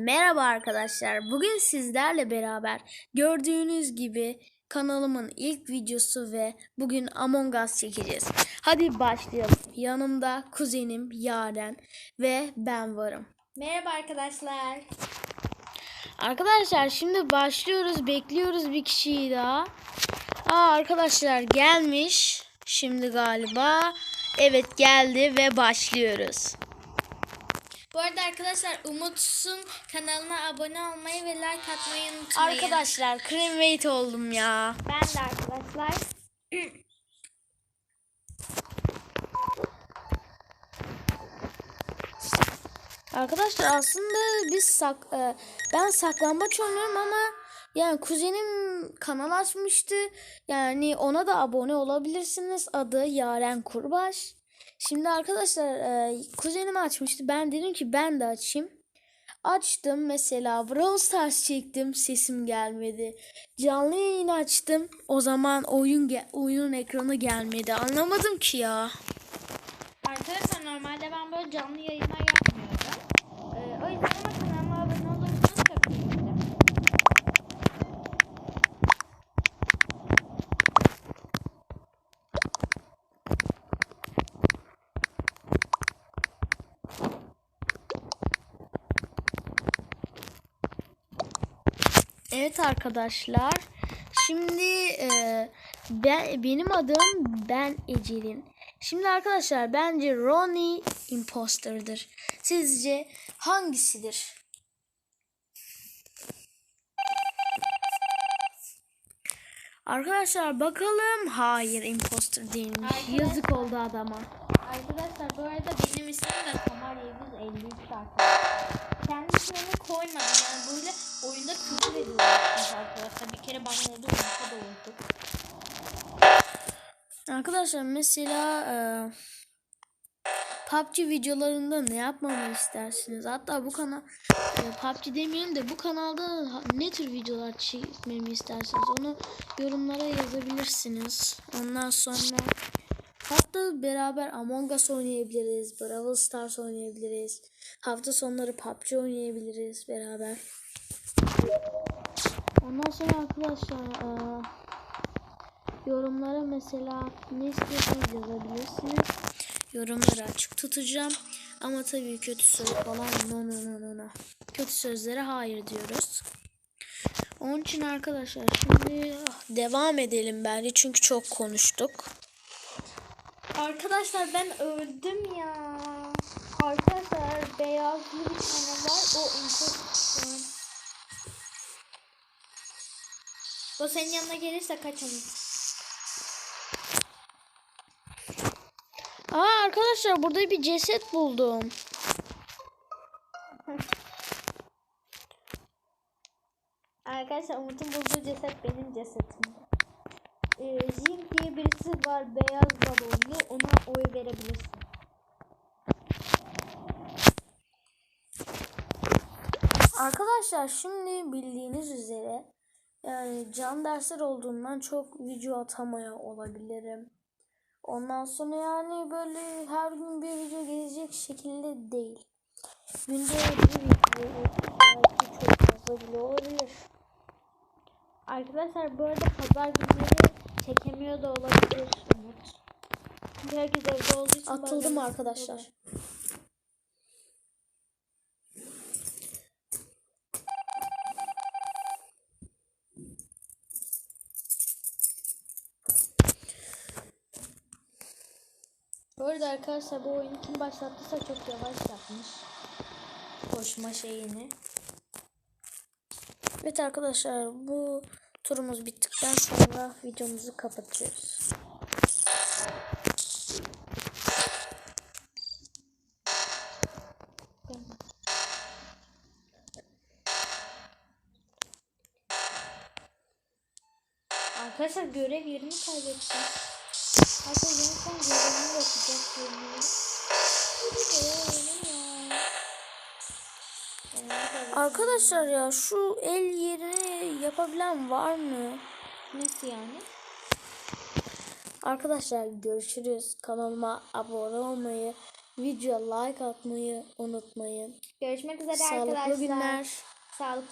Merhaba arkadaşlar. Bugün sizlerle beraber gördüğünüz gibi kanalımın ilk videosu ve bugün Among Us çekeceğiz. Hadi başlayalım. Yanımda kuzenim Yaren ve ben varım. Merhaba arkadaşlar. Arkadaşlar şimdi başlıyoruz. Bekliyoruz bir kişiyi daha. Aa arkadaşlar gelmiş. Şimdi galiba. Evet geldi ve başlıyoruz. Bu arada arkadaşlar Umut'un kanalına abone olmayı ve like atmayı unutmayın. Arkadaşlar cremate oldum ya. ben de arkadaşlar. Arkadaşlar aslında biz sak e, ben saklambaç oynuyorum ama yani kuzenim kanal açmıştı. Yani ona da abone olabilirsiniz. Adı Yaren Kurbaş. Şimdi arkadaşlar e, kuzenim açmıştı. Ben dedim ki ben de açayım. Açtım mesela Brawl Stars çektim sesim gelmedi. Canlı yayın açtım. O zaman oyun ge- oyunun ekranı gelmedi. Anlamadım ki ya. Arkadaşlar normalde ben böyle canlı yayınlar yapmıyorum. Ee, o yüzden ama kanalıma abone olursanız çok sevinirim. Evet arkadaşlar. Şimdi e, ben benim adım Ben Ecelin. Şimdi arkadaşlar bence Ronnie imposter'dır. Sizce hangisidir? Arkadaşlar bakalım. Hayır imposter değilmiş. Arkadaşlar- Yazık oldu adama. Arkadaşlar bu arada benim ismim de Tamar Yıldız 53 arkadaşlar. Kendi ismimi koymadım yani böyle oyunda küfür ediyorlar arkadaşlar. Bir kere bana oldu, Umut'a da oldu. Arkadaşlar mesela e, PUBG videolarında ne yapmamı istersiniz? Hatta bu kanal e, PUBG demeyelim de bu kanalda ne tür videolar çekmemi istersiniz? Onu yorumlara yazabilirsiniz. Ondan sonra hatta beraber Among Us oynayabiliriz. Brawl Stars oynayabiliriz. Hafta sonları PUBG oynayabiliriz beraber. Ondan sonra arkadaşlar e, Yorumlara mesela ne istiyorsanız yazabilirsiniz. Yorumları açık tutacağım. Ama tabii kötü söz falan no no no no no. Kötü sözlere hayır diyoruz. Onun için arkadaşlar şimdi ah, devam edelim bence çünkü çok konuştuk. Arkadaşlar ben öldüm ya. Arkadaşlar beyazlı bir tane var. O imposter. O senin yanına gelirse kaç onu. Aa arkadaşlar burada bir ceset buldum. Arkadaşlar Umut'un bulduğu ceset benim cesetim. Ee, Jin diye birisi var beyaz balonlu ona oy verebilirsin. Arkadaşlar şimdi bildiğiniz üzere yani can dersler olduğundan çok video atamaya olabilirim. Ondan sonra yani böyle her gün bir video gelecek şekilde değil. Günde bir video belki çok fazla bile olabilir. Arkadaşlar bu arada pazar günleri çekemiyor da olabilir Umut. Çünkü herkes evde olduğu için Atıldım bazen- arkadaşlar. Bu arada arkadaşlar bu oyunu kim başlattıysa çok yavaş yapmış. Koşma şeyini. Evet arkadaşlar bu turumuz bittikten sonra videomuzu kapatıyoruz. Arkadaşlar görev yerini kaybettim. Hatta yeni son görevimi yapacak görünüyor. Arkadaşlar ya şu el yerini yapabilen var mı? Nasıl yani? Arkadaşlar görüşürüz. Kanalıma abone olmayı Videoya like atmayı unutmayın. Görüşmek üzere Sağlıklı arkadaşlar. günler. Sağlıklı